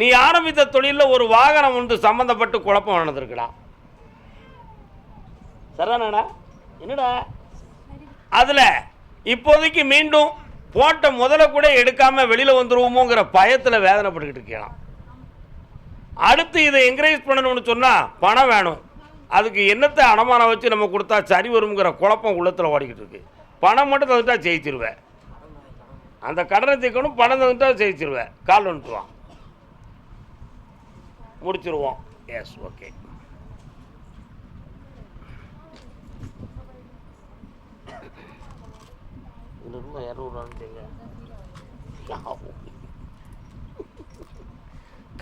நீ ஆரம்பித்த தொழிலில் ஒரு வாகனம் ஒன்று சம்மந்தப்பட்டு குழப்பம் நடந்திருக்குடா சரிதானடா என்னடா? அதில் இப்போதைக்கு மீண்டும் போட்ட முதல்ல கூட எடுக்காமல் வெளியில் வந்துருவோமோங்கிற பயத்தில் வேதனைப்பட்டுக்கிட்டு இருக்கலாம். அடுத்து இதை என்கரேஜ் பண்ணணும்னு சொன்னால் பணம் வேணும். அதுக்கு என்னத்தை அடமானம் வச்சு நம்ம கொடுத்தா சரி வருங்கிற குழப்பம் உள்ளத்தில் ஓடிக்கிட்டு இருக்கு. பணம் மட்டும் தந்துட்டா ஜெயிச்சிருவேன் அந்த கடனை தீர்க்கணும் பணம் தந்துட்டா ஜெயிச்சிருவேன் கால் வந்துட்டுவான் முடிச்சிருவோம். எஸ் ஓகே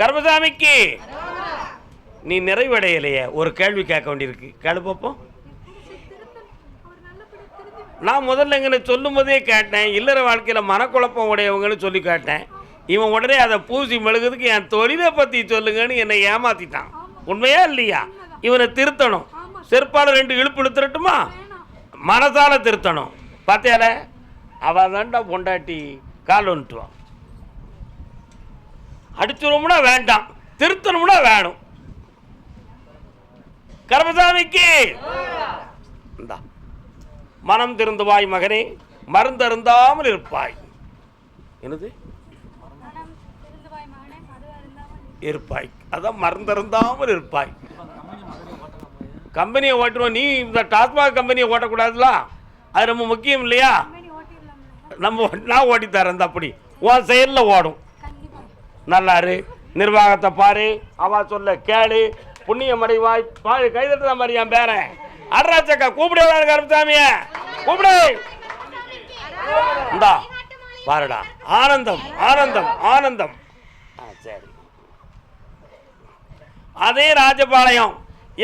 கர்மசாமிக்கு நீ நிறைவடையலையே. ஒரு கேள்வி கேட்க வேண்டியிருக்கு. கேளு பார்ப்போம் நான் முதல்ல இங்கே சொல்லும் போதே கேட்டேன். இல்லற வாழ்க்கையில் மனக்குழப்பம் உடையவங்கன்னு சொல்லி கேட்டேன். இவன் உடனே அதை பூசி மெழுகுறதுக்கு என் தொழிலை பற்றி சொல்லுங்கன்னு என்னை ஏமாத்திட்டான். உண்மையா இல்லையா? இவனை திருத்தணும். செருப்பால் ரெண்டு இழுப்பு இழுத்துறட்டுமா மனசால திருத்தணும். பார்த்தியால அவ தாண்டா பொண்டாட்டி கால் வந்துட்டுவான் அடிச்சிருவோம்னா வேண்டாம். திருத்தணும்னா வேணும். கர்மசாமிக்கு! மனம் திருந்துவாய் மகனே மருந்தருந்தாமல் இருப்பாய். என்னது? இருப்பாய். அதான் மருந்தருந்தாமல் இருப்பாய். கம்பெனியை ஓட்டுவோம் நீ இந்த டாஸ்மாக் கம்பெனியை ஓட்டக்கூடாதுல? அது ரொம்ப முக்கியம் இல்லையா? நம்ம நான் ஓட்டித்தரேன் அப்படி. உன் செயலில் ஓடும். நல்லாரு. நிர்வாகத்தை பாரு. அவ சொல்ல கேளு. புண்ணியம் அடைவாய். பாரு கைதட்டுற மாதிரி என் பேரன் அட்ராச்சக்கா கூப்பிடுவாரு கருப்பசாமிய கூப்பிடு. இந்தா பாருடா. ஆனந்தம் ஆனந்தம் ஆனந்தம் ஆ சரி அதே ராஜபாளையம்.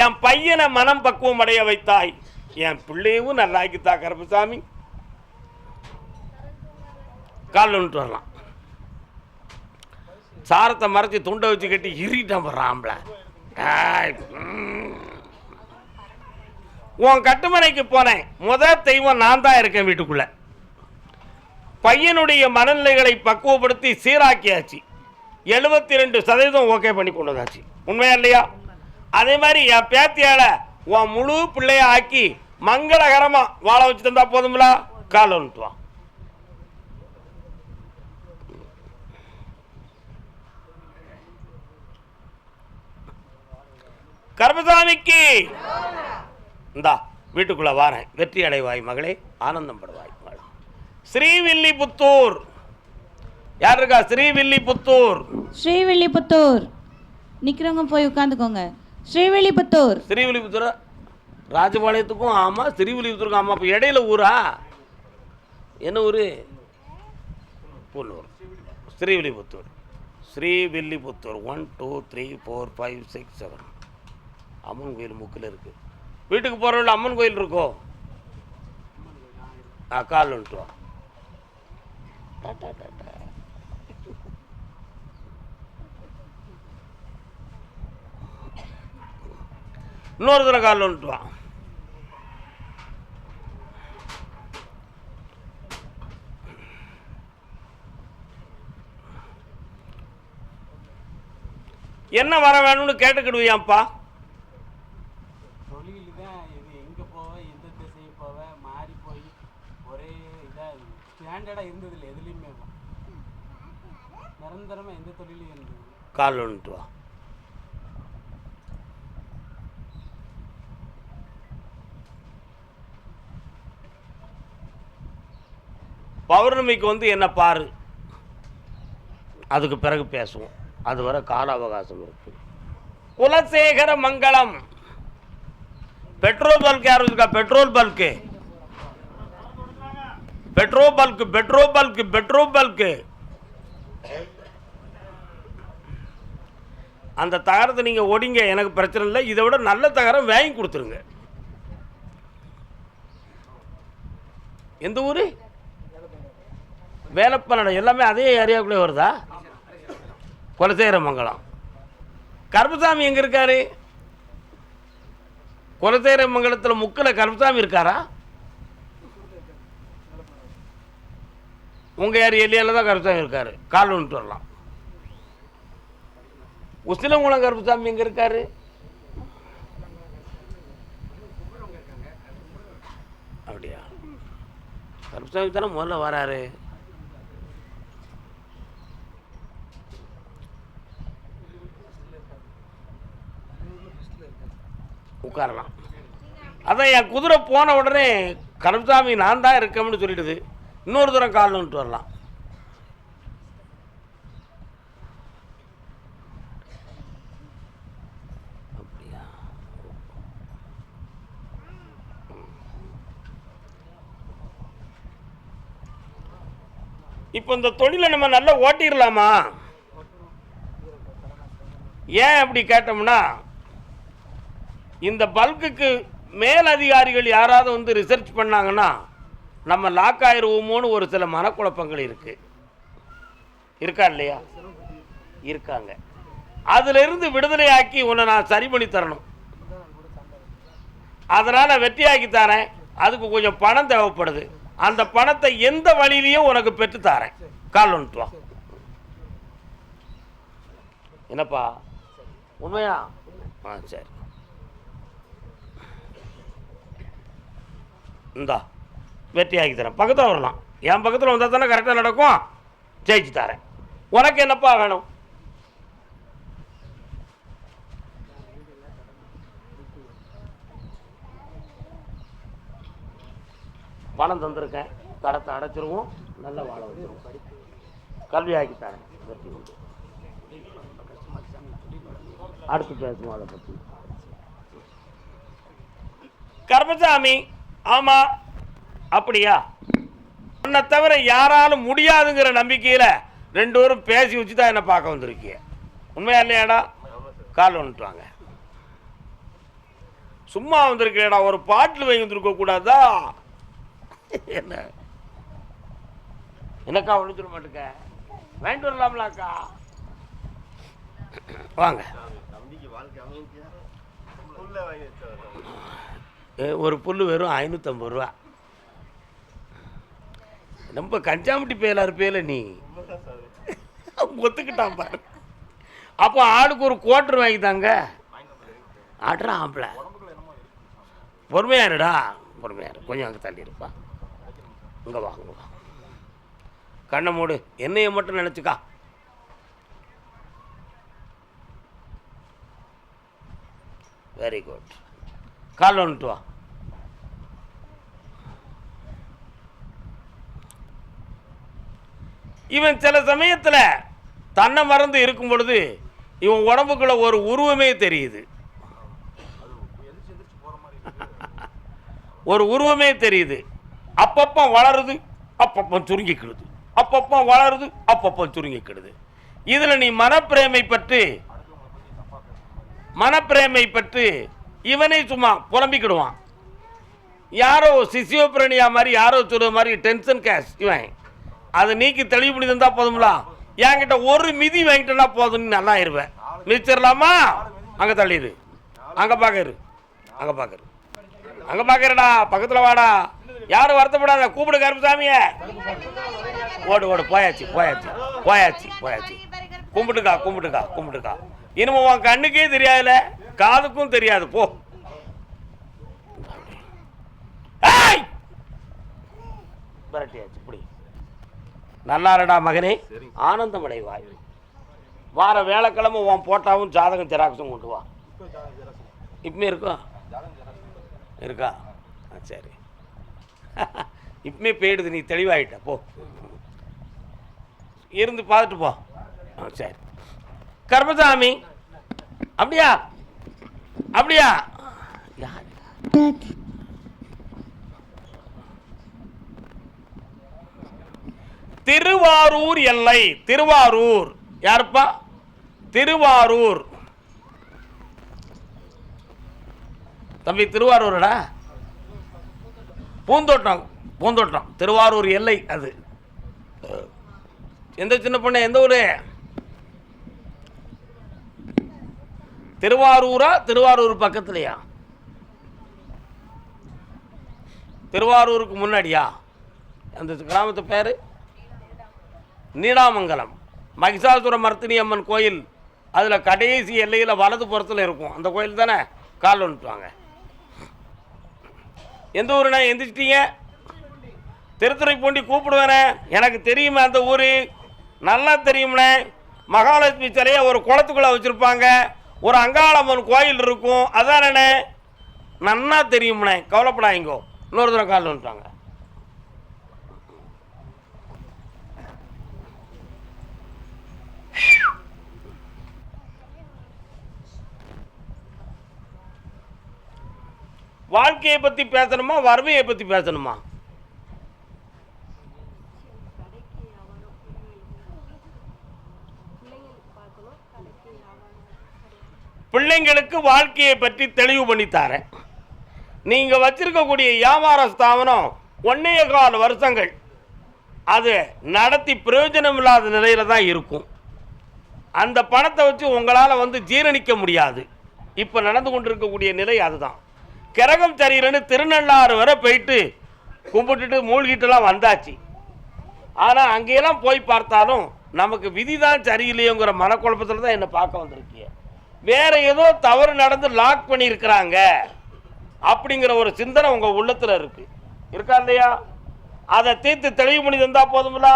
என் பையனை மனம் பக்குவம் அடைய வைத்தாய். என் பிள்ளையும் நல்லாக்கித்தா கருப்பசாமி? கால் ஒன்று வரலாம். சாரத்தை மறைச்சி துண்டை வச்சு கட்டி இறிட்டான் வர்றான்ல உன் கட்டுமனைக்கு போனேன். முத தெய்வம் நான் தான் இருக்கேன் வீட்டுக்குள்ள. பையனுடைய மனநிலைகளை பக்குவப்படுத்தி சீராக்கியாச்சு. எழுபத்தி ரெண்டு சதவீதம் ஓகே பண்ணி கொண்டு வந்தாச்சு உண்மையா இல்லையா? அதே மாதிரி என் பேத்தியால உன் முழு பிள்ளைய ஆக்கி மங்களகரமா வாழ வச்சு தந்தா போதும்ல? கால் வந்துட்டுவான் கர்மசாமிக்கு இந்தா வீட்டுக்குள்ள வாரேன். வெற்றி அடைவாய் மகளே ஆனந்தம் படுவாய் ஸ்ரீவில்லிபுத்தூர். யார் இருக்கா? ஸ்ரீவில்லிபுத்தூர். ஸ்ரீவில்லிபுத்தூர். நிற்கிறவங்க போய் உட்காந்துக்கோங்க. ஸ்ரீவில்லிபுத்தூர். ஸ்ரீவில்லிபுத்தூர்? ராஜபாளையத்துக்கும் ஆமாம் ஸ்ரீவில்லிபுத்தூருக்கும் ஆமாம் இப்போ இடையில ஊரா? என்ன ஊர்? Pullur. Srivilliputhur. Srivilliputhur. One two three four five six seven அம்மன் கோயில் முக்கில் இருக்குது வீட்டுக்கு போகிறவள்ள அம்மன் கோயில் இருக்கோ? ஆ கால் வந்துட்டு வா. டாட்டா டா, டா. இன்னொரு தடவை கால் வந்துட்டு வா. என்ன வர வேணும்னு கேட்டுக்கிடுவியாப்பா தொழில் தான் இது எங்கே போவேன் எந்த திசையை போவேன் மாறி போய் ஒரே இதாக ஸ்டாண்டர்டாக இருந்ததில்லை எதுலேயுமே நிரந்தரமாக எந்த தொழிலும் இருந்தது கால் வந்துட்டு வா பௌர்ணமிக்கு வந்து என்ன பாரு. அதுக்கு பிறகு பேசுவோம். அது வர கால அவகாசம் இருக்கு. குலசேகர மங்களம் பெட்ரோல் பல்க் யார் இருக்கா petrol bulk petrol bulk petrol bulk petrol bulk அந்த தகரத்தை நீங்கள் ஒடிங்க எனக்கு பிரச்சனை இல்லை. இதை விட நல்ல தகரம் வாங்கி கொடுத்துருங்க. எந்த ஊர்? வேலப்பனடை எல்லாமே அதே ஏரியாவுக்குள்ளே வருதா? குலசேகரமங்கலம். கருப்பசாமி எங்கே இருக்காரு? குலசேகரமங்கலத்தில் முக்கில் கருப்பசாமி இருக்காரா? உங்கள் ஏரியாவில் தான் கருப்பசாமி இருக்கார். கால் வந்துட்டு வரலாம். உசிலங்குளம் கருப்புசாமி எங்கே இருக்காரு? அப்படியா? கருப்பசாமி தானே முதல்ல வராரு. உட்காரலாம். அதான் என் குதிரை போன உடனே கருப்புசாமி நான் தான் இருக்கேன்னு சொல்லிடுது. இன்னொரு தூரம் காலில் வரலாம். அப்படியா? இப்போ இந்த தொழிலை நம்ம நல்லா ஓட்டிடலாமா? ஏன் அப்படி கேட்டோம்னா இந்த பல்குக்கு மேல் அதிகாரிகள் யாராவது வந்து ரிசர்ச் பண்ணாங்கன்னா நம்ம லாக் ஆயிடுவோமோன்னு ஒரு சில மனக்குழப்பங்கள் இருக்கு. இருக்கா இல்லையா? இருக்காங்க. அதிலிருந்து விடுதலையாக்கி உன்னை நான் சரி பண்ணி தரணும். அதனால் வெற்றியாக்கி தரேன். அதுக்கு கொஞ்சம் பணம் தேவைப்படுது. அந்த பணத்தை எந்த வழியிலையும் உனக்கு பெற்று தரேன். கால் வந்துட்டு வா. என்னப்பா? உண்மையா? ஆ சரி. இந்தா வெற்றியாக்கி தரேன். பக்கத்தில் வரலாம். என் பக்கத்தில் வந்தால் தானே கரெக்டாக நடக்கும்? ஜெயிச்சு தரேன். உனக்கு என்னப்பா வேணும்? பணம் தந்திருக்கேன். கடத்தை அடைச்சிருவோம். நல்ல வாழ வச்சிருவோம். கல்வி ஆக்கி தரேன். வெற்றி கொண்டு. அடுத்து பேசுவோம் அதை பற்றி கர்மசாமி ஆமா அப்படியா? உன்னை தவிர யாராலும் முடியாதுங்கிற நம்பிக்கையில் ரெண்டு பேரும் பேசி வச்சு தான் என்னை பார்க்க வந்திருக்கீங்க உண்மையா இல்லையாடா? கால் வந்துட்டு வாங்க சும்மா வந்திருக்கேடா ஒரு பாட்டில் வாங்கி வந்துருக்க கூடாதா? என்ன? என்னக்கா ஒழிச்சிட மாட்டேங்க? வாங்கிட்டு வரலாம்லாக்கா. வாங்க. ஏ, ஒரு புல் வெறும் ஐநூற்றம்பது ரூபா. ரொம்ப கஞ்சாமட்டி பேலா இருப்பேல நீ. ஒத்துக்கிட்டான் பாரு. அப்போ ஆளுக்கு ஒரு குவார்டர் வாங்கி தாங்க ஆட்ரா ஆம்பளை. பொறுமையாருடா. இருடா இரு கொஞ்சம் அங்கே தள்ளி இருப்பா இங்கே வா இங்கே வா. கண்ணை மூடு. என்னைய மட்டும் நினச்சிக்கா. வெரி குட் கால் வந்துட்டு வா. இவன் சில சமயத்தில் தன்னை மறந்து இருக்கும் பொழுது இவன் உடம்புக்குள்ள ஒரு உருவமே தெரியுது. ஒரு உருவமே தெரியுது. அப்பப்போ வளருது அப்பப்போ சுருங்கிக்கிடுது. அப்பப்போ வளருது அப்பப்போ சுருங்கிக்கிடுது. இதில் நீ மனப்பிரேமை பற்றி மனப்பிரேமை பற்றி இவனே சும்மா புலம்பிக்கிடுவான். யாரோ சிசியோபிரணியா மாதிரி யாரோ சொல்கிற மாதிரி டென்ஷன் கேஷ் இவன். அதை நீக்கி தெளிவு பண்ணி தந்தால் போதும்ல? என்கிட்ட ஒரு மிதி வாங்கிட்டேன்னா போதும்னு நல்லா இருவேன் மிதிச்சிடலாமா அங்கே தள்ளிடு அங்கே பார்க்கரு அங்கே பார்க்கரு அங்கே பார்க்கறடா பக்கத்தில் வாடா. யாரும் வருத்தப்படாத கூப்பிடு கருப்புசாமிய ஓடு ஓடு போயாச்சு போயாச்சு போயாச்சு போயாச்சு. கும்பிட்டுக்கா கும்பிட்டுக்கா கும்பிட்டுக்கா. இனிமே உன் கண்ணுக்கே தெரியாதுல காதுக்கும் தெரியாது போ. ஏய்! விரட்டியாச்சு இப்படி நல்லா இருடா மகனே. ஆனந்தம் அடைவாய் வார வேலைக்கிழமை உன் போட்டாவும் ஜாதகம் ஜெராக்ஸும் கொண்டு வா. இப்பமே இருக்கா? இருக்கா? சரி. இப்பமே போயிடுது நீ தெளிவாயிட்ட போ. இருந்து பார்த்துட்டு போ. சரி. கர்மசாமி. அப்படியா? அப்படியா? திருவாரூர் எல்லை திருவாரூர். யாருப்பா? திருவாரூர். தம்பி திருவாரூர்டா? பூந்தோட்டம் பூந்தோட்டம். திருவாரூர் எல்லை அது. எந்த சின்ன பொண்ணு? எந்த ஊரு? திருவாரூரா திருவாரூர் பக்கத்துலையா? திருவாரூருக்கு முன்னாடியா? அந்த கிராமத்து பேர்? நீடாமங்கலம். மகிஷாசுர மர்த்தினி அம்மன் கோயில். அதில் கடைசி எல்லையில் வலது புறத்தில் இருக்கும். அந்த கோயில் தானே? கால் வந்துட்டுவாங்க எந்த ஊருண்ணே எந்திரிச்சிட்டீங்க? திருத்துறைப்பூண்டி கூப்பிடுவேனே. எனக்கு தெரியுமே அந்த ஊர். நல்லா தெரியும்ண்ணே மகாலட்சுமி சிலையை ஒரு குளத்துக்குள்ளே வச்சுருப்பாங்க. ஒரு அங்காளம்மன் கோயில் இருக்கும். அதானண்ணே நன்னா தெரியும்ண்ணே. கவலைப்படாதீங்கோ. இன்னொரு தடவை கால் வந்துட்டாங்க. வாழ்க்கையை பற்றி பேசணுமா? வறுமையை பற்றி பேசணுமா? பிள்ளைங்களுக்கு வாழ்க்கையை பற்றி தெளிவு பண்ணி தரேன். நீங்கள் வச்சிருக்கக்கூடிய வியாபார ஸ்தாபனம் ஒன்னே கால் வருஷங்கள். அது நடத்தி பிரயோஜனம் இல்லாத நிலையில தான் இருக்கும். அந்த பணத்தை வச்சு உங்களால் வந்து ஜீரணிக்க முடியாது. இப்போ நடந்து கொண்டிருக்கக்கூடிய நிலை அதுதான். கிரகம் சரியில்லைன்னு திருநள்ளாறு வரை போயிட்டு கும்பிட்டுட்டு மூழ்கிட்டுலாம் வந்தாச்சு. ஆனால் அங்கேயெல்லாம் போய் பார்த்தாலும் நமக்கு விதி தான் சரியில்லையோங்கிற மனக்குழப்பத்தில் தான் என்னை பார்க்க வந்திருக்கீங்க. வேற ஏதோ தவறு நடந்து லாக் பண்ணியிருக்கிறாங்க. அப்படிங்கிற ஒரு சிந்தனை உங்கள் உள்ளத்தில் இருக்கு. இருக்கா இல்லையா? அதை தீர்த்து தெளிவு பண்ணி தந்தால் போதுங்களா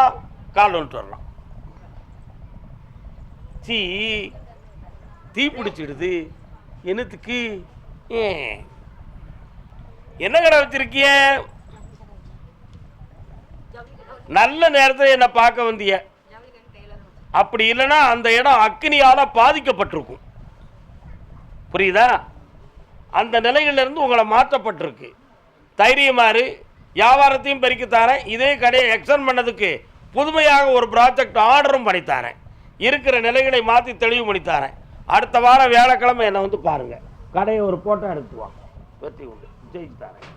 கால் வந்துட்டு வரலாம். சீ தீ பிடிச்சிடுது. என்னத்துக்கு? என்ன கடை வச்சிருக்கிய? நல்ல நேரத்தில் என்னை பார்க்க வந்திய. அப்படி இல்லைன்னா அந்த இடம் அக்னியால் பாதிக்கப்பட்டிருக்கும். புரியுதா? அந்த நிலையிலிருந்து உங்களை மாற்றப்பட்டிருக்கு. தைரியமாறு வியாபாரத்தையும் பெருக்கி இதே கடையை எக்ஸ்டன் பண்ணதுக்கு புதுமையாக ஒரு ப்ராஜெக்ட் ஆர்டரும் பண்ணித்தாரேன் இருக்கிற நிலைகளை மாற்றி தெளிவு பண்ணித்தாரேன் அடுத்த வாரம் வியாழக்கிழமை என்னை வந்து பாருங்கள் கடையை ஒரு போட்டோ எடுத்துவாங்க வெற்றி உண்டு. ஜெயிச்சுத்தாரேன்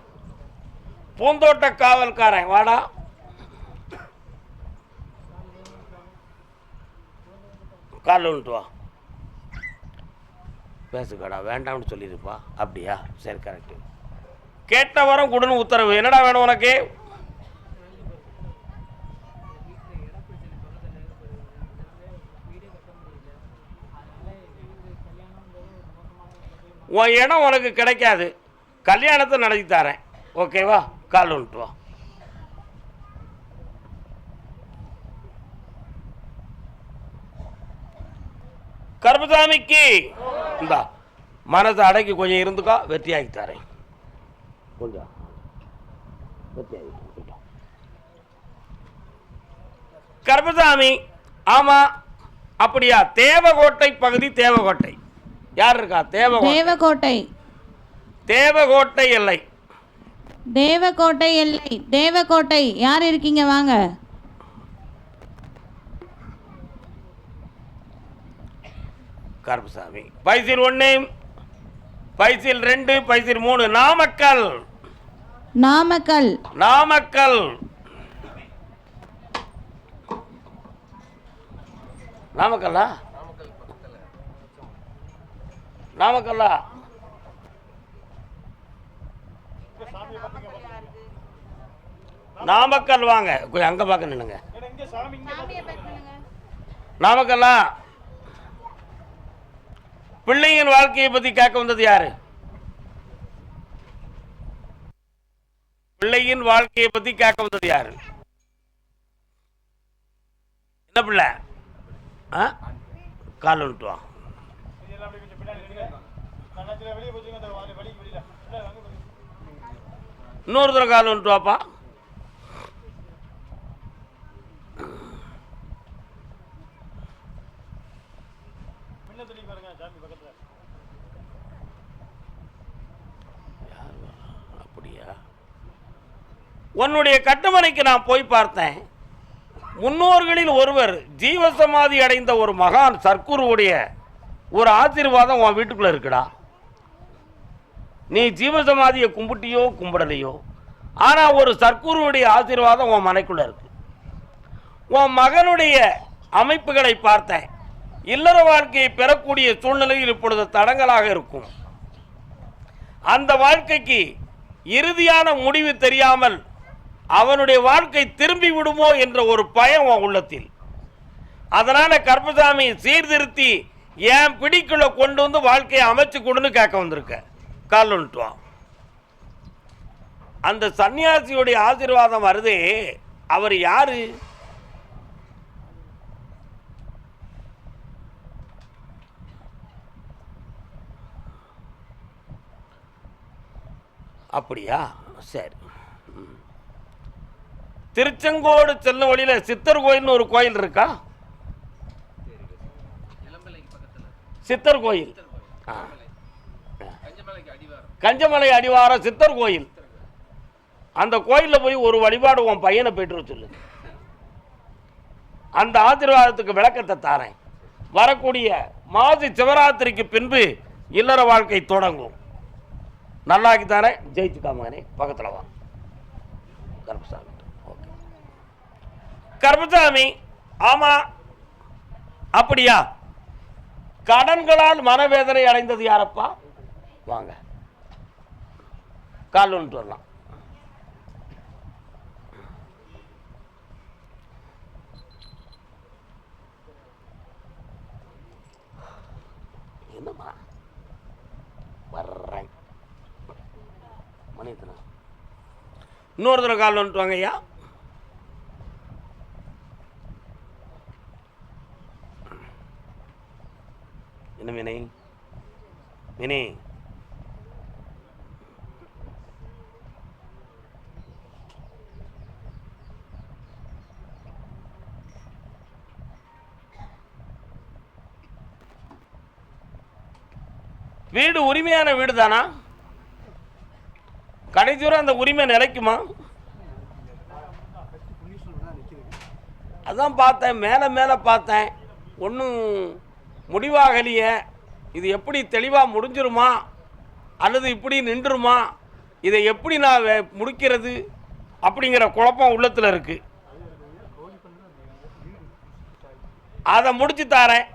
பூந்தோட்ட காவல்காரன் வாடா. காலில் வந்துட்டு வா. பேசுக்கடா வேண்டாம்னு சொல்லியிருப்பா. அப்படியா? சரி கரெக்டு கேட்ட வரம் கொடுன்னு உத்தரவு. என்னடா வேணும் உனக்கு? உன் இடம் உனக்கு கிடைக்காது. கல்யாணத்தை நடத்தி தரேன். ஓகேவா கால் வந்துட்டு வா. கருப்பசாமிக்கு. இந்தா மனசை அடக்கி கொஞ்சம் இருந்துக்கோ வெற்றியாகி தரேன். கொஞ்சம். வெற்றியாகி. கருப்பசாமி ஆமா அப்படியா? தேவகோட்டை பகுதி தேவகோட்டை. யார் இருக்கா? தேவகோட்டை. தேவகோட்டை. தேவகோட்டை எல்லை. தேவகோட்டை எல்லை. தேவகோட்டை. யார் இருக்கீங்க? வாங்க. கருப்பசாமி பைசில் ஒன்று பைசில் ரெண்டு பைசில் மூணு. நாமக்கல். நாமக்கல். நாமக்கல். நாமக்கல்லா? நாமக்கல்லா? நாமக்கல் வாங்க. கொஞ்சம் அங்கே பார்க்க நின்னுங்க நாமக்கல்லா? பிள்ளையின் வாழ்க்கையை பற்றி கேட்க வந்தது யாரு? பிள்ளையின் வாழ்க்கையை பற்றி கேட்க வந்தது யாரு? என்ன பிள்ளை? ஆ? கால் வந்துட்டு வா. இன்னொரு தடவை கால் வந்துட்டு வாப்பா அப்படியா உன்னுடைய கட்டுமனைக்கு நான் போய் பார்த்தேன். முன்னோர்களில் ஒருவர் ஜீவசமாதி அடைந்த ஒரு மகான் சர்க்குருவுடைய ஒரு ஆசீர்வாதம் உன் வீட்டுக்குள்ளே இருக்குடா. நீ ஜீவசமாதியை கும்பிட்டியோ கும்பிடலையோ. ஆனால் ஒரு சர்க்குருவுடைய ஆசீர்வாதம் உன் மனைக்குள்ளே இருக்கு. உன் மகனுடைய அமைப்புகளை பார்த்தேன். இல்லற வாழ்க்கையை பெறக்கூடிய சூழ்நிலையில் இப்பொழுது தடங்கலாக இருக்கும். அந்த வாழ்க்கைக்கு இறுதியான முடிவு தெரியாமல் அவனுடைய வாழ்க்கை திரும்பி விடுமோ என்ற ஒரு பயம் உன் உள்ளத்தில். அதனால கருப்பசாமி சீர்திருத்தி என் பிடிக்குள்ள கொண்டு வந்து வாழ்க்கையை அமைச்சு கொடுன்னு கேட்க வந்திருக்க. கால் அந்த சன்னியாசியுடைய ஆசீர்வாதம் வருதே அவர் யாரு? அப்படியா? சரி. ம். திருச்செங்கோடு செல்லும் வழியில் சித்தர் கோயில்னு ஒரு கோயில் இருக்கா? சித்தர் கோயில். கஞ்சமலை அடிவாரம் சித்தர் கோயில். அந்த கோயிலில் போய் ஒரு வழிபாடு உன் பையனை போயிட்டு வர சொல்லு. அந்த ஆசீர்வாதத்துக்கு விளக்கத்தை தாரேன். வரக்கூடிய மாசி சிவராத்திரிக்கு பின்பு இல்லற வாழ்க்கை தொடங்கும். நல்லாக்கி தானே ஜெயிச்சுக்கா மகனே. பக்கத்தில் வா. கருப்பசாமி. கர்மசாமி ஆமாம் அப்படியா? கடன்களால் மனவேதனை அடைந்தது யாரப்பா? வாங்க. கால் ஒன்று வரலாம். என்னம்மா? வர்றேன். மணி இன்னொரு தடவை கால் வந்துட்டு வாங்க ஐயா என்ன மீனை மீனே வீடு உரிமையான வீடு தானா கடைசி வரை அந்த உரிமை நிலைக்குமா? அதான் பார்த்தேன் மேலே மேலே பார்த்தேன். ஒன்றும் முடிவாகலையே இது எப்படி தெளிவாக முடிஞ்சிருமா? அல்லது இப்படி நின்றுருமா இதை எப்படி நான் முடிக்கிறது? அப்படிங்கிற குழப்பம் உள்ளத்தில் இருக்குது அதை முடிச்சு தாரேன்.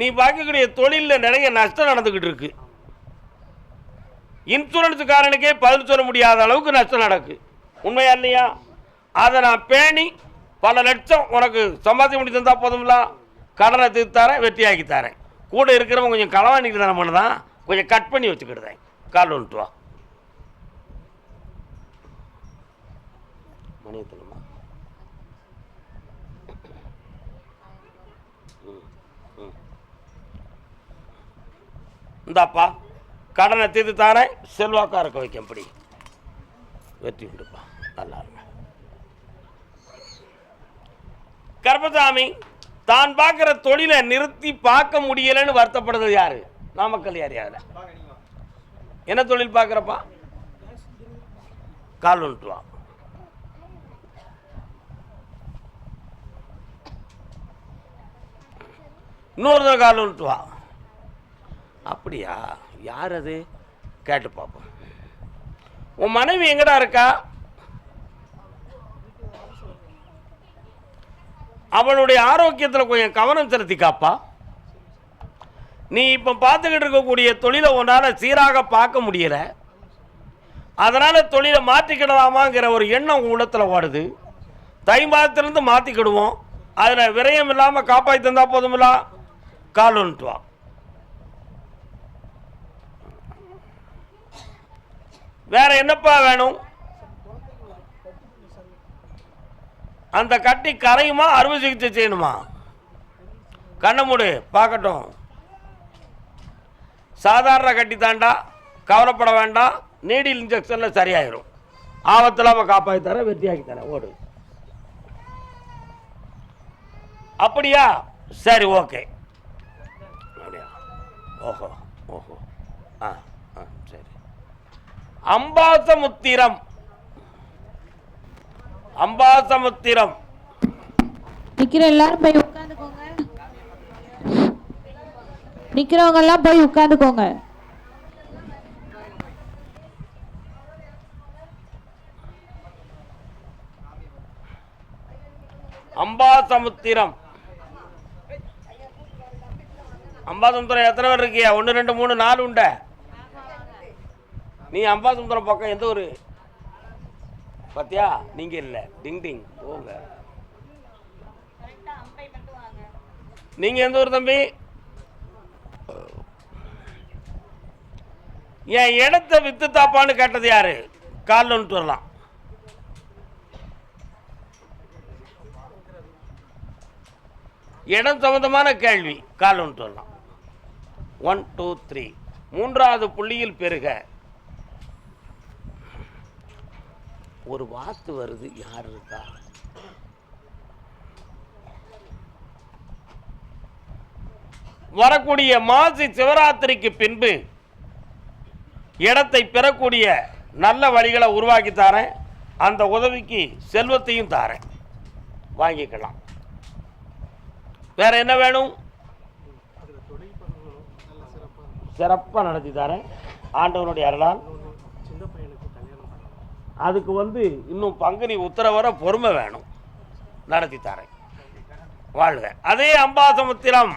நீ பார்க்கக்கூடிய தொழிலில் நிறைய நஷ்டம் நடந்துக்கிட்டு இருக்கு. இன்சூரன்ஸுக்காரனுக்கே பதில் சொல்ல முடியாத அளவுக்கு நஷ்டம் நடக்கு. உண்மையா இல்லையா? அதை நான் பேணி பல லட்சம் உனக்கு சம்பாதிக்க முடி தந்தா போதும்ல? கடனை தீர்த்து தரேன் வெற்றியாக்கி தரேன். கூட இருக்கிறவங்க கொஞ்சம் களவாணிக்கு தானே பண்ணுதான்? கொஞ்சம் கட் பண்ணி வச்சுக்கிடுதேன் கால் ஒன்று வா. மணி ம், ம். இந்தாப்பா கடனை தீர்த்து தாரேன் செல்வாக்காக இருக்க வைக்க எப்படி வெற்றி உண்டுப்பா. நல்லா இருங்க. கர்பசாமி தான் பார்க்குற தொழிலை நிறுத்தி பார்க்க முடியலைன்னு வருத்தப்படுறது யாரு? நாமக்கல் யார் யாரு என்ன தொழில் பார்க்குறப்பா? கால் ஒன்றுவான் இன்னொரு தடவை கால் ஒன்றுவா அப்படியா? யார் அது? கேட்டு பார்ப்போம். உன் மனைவி எங்கடா இருக்கா? அவளுடைய ஆரோக்கியத்தில் கொஞ்சம் கவனம் செலுத்தி காப்பா. நீ இப்போ பார்த்துக்கிட்டு இருக்கக்கூடிய தொழிலை உன்னால் சீராக பார்க்க முடியலை. அதனால் தொழிலை மாற்றிக்கிடலாமாங்கிற ஒரு எண்ணம் உன் உள்ளத்தில் ஓடுது தை மாதத்துலேருந்து மாற்றிக்கிடுவோம் அதில் விரயம் இல்லாமல் காப்பாற்றி தந்தால் போதுமில்லா? கால் வந்துட்டு வா. என்னப்பா வேணும்? அந்த கட்டி கரையுமா? அறுவை சிகிச்சை செய்யணுமா? கண்ணை மூடு பார்க்கட்டும். சாதாரண கட்டி தாண்டா கவலைப்பட வேண்டாம். நீடில் இன்ஜெக்ஷனில் சரியாயிரும். ஆபத்தில் அவன் காப்பாற்றி தரேன் வெற்றியாக்கி தரேன். ஓடு. அப்படியா? சரி ஓகே. அப்படியா? ஓஹோ ஓஹோ. ஆ ஆ சரி. அம்பாசமுத்திரம். அம்பாசமுத்திரம். நிக்கிற எல்லாரும் போய் உட்காந்துக்கோங்க. நிக்கிறவங்க எல்லாம் போய் உட்காந்துக்கோங்க. அம்பாசமுத்திரம். அம்பாசமுத்திரம் எத்தனை பேர் இருக்கியா? ஒன்று ரெண்டு மூணு நாலு உண்ட? நீ அம்பாசமுத்திரம் பக்கம் எந்த ஒரு பார்த்தியா நீங்கள் இல்லை. டிங் டிங். போங்க. நீங்கள் எந்த ஊர் தம்பி? என் இடத்த வித்து தாப்பான்னு கேட்டது யாரு? காலில் ஒன்று வரலாம். இடம் சம்பந்தமான கேள்வி. கால் ஒன்று வரலாம். ஒன் டூ த்ரீ மூன்றாவது புள்ளியில் பெருக. ஒரு வாத்து வருது யார் இருக்கா? வரக்கூடிய மாசி சிவராத்திரிக்கு பின்பு இடத்தை பெறக்கூடிய நல்ல வழிகளை உருவாக்கி தாரேன். அந்த உதவிக்கு செல்வத்தையும் தாரேன். வாங்கிக்கலாம். வேற என்ன வேணும்? சிறப்பாக சிறப்பாக நடத்தி தரேன். ஆண்டவனுடைய அருளால். அதுக்கு வந்து இன்னும் பங்குனி உத்தரவர பொறுமை வேணும். நடத்தி தரேன். வாழ்க. அதே அம்பாசமுத்திரம்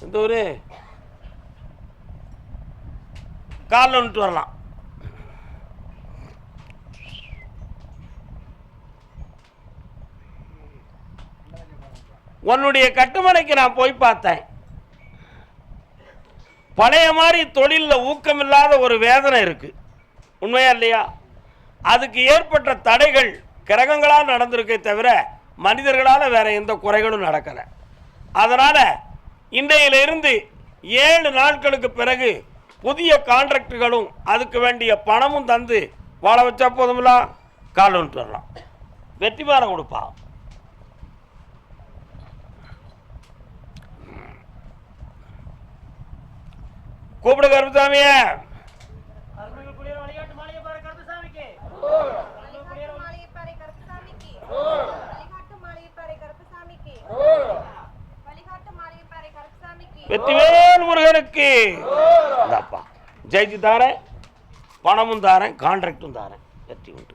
இந்த ஒரு காலில் வந்துட்டு வரலாம். உன்னுடைய கட்டுமனைக்கு நான் போய் பார்த்தேன். பழைய மாதிரி தொழிலில் ஊக்கமில்லாத ஒரு வேதனை இருக்குது உண்மையா இல்லையா? அதுக்கு ஏற்பட்ட தடைகள் கிரகங்களால் நடந்திருக்கே தவிர மனிதர்களால் வேற எந்த குறைகளும் நடக்கலை. அதனால் இன்றையிலிருந்து ஏழு நாட்களுக்கு பிறகு புதிய கான்ட்ராக்டுகளும் அதுக்கு வேண்டிய பணமும் தந்து வாழ வச்சா போதுமில்ல கால் வந்துட்டு வரலாம். வெற்றி மாறம் கொடுப்பான் கூப்பிடு கருப்பசாமிய வழிகாட்டு மாளிகைப்பாறை கருப்பசாமிக்கு வழிகாட்டு மாளிகைப்பாறை கருப்பசாமிக்கு வழிகாட்டு கூப்பிடு கருப்புசாமிய. வெற்றிவேல் முருகனுக்கு. இந்தாப்பா. ஜெயிச்சு தாரேன் பணமும் தாரேன் கான்ட்ராக்டும் தாரேன். வெற்றி உண்டு.